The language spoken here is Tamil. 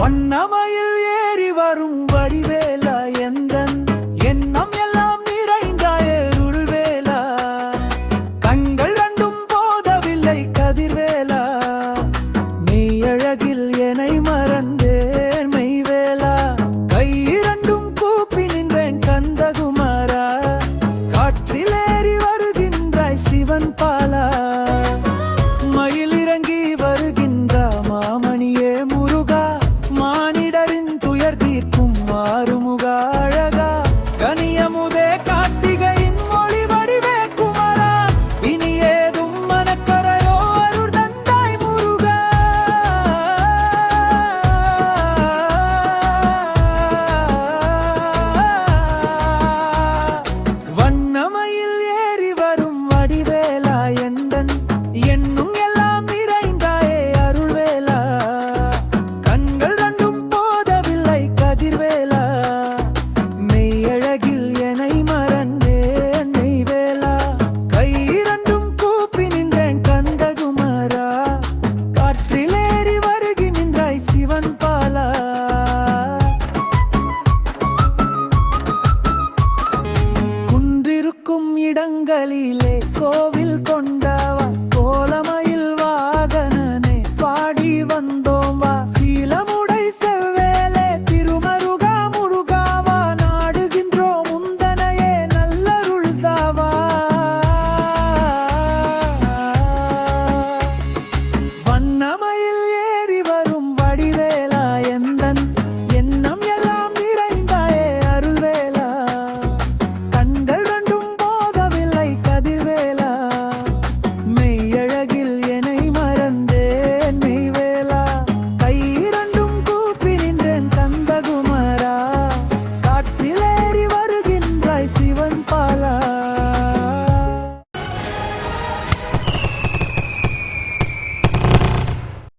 வண்ணமையில் ஏறி வரும் இடங்களிலே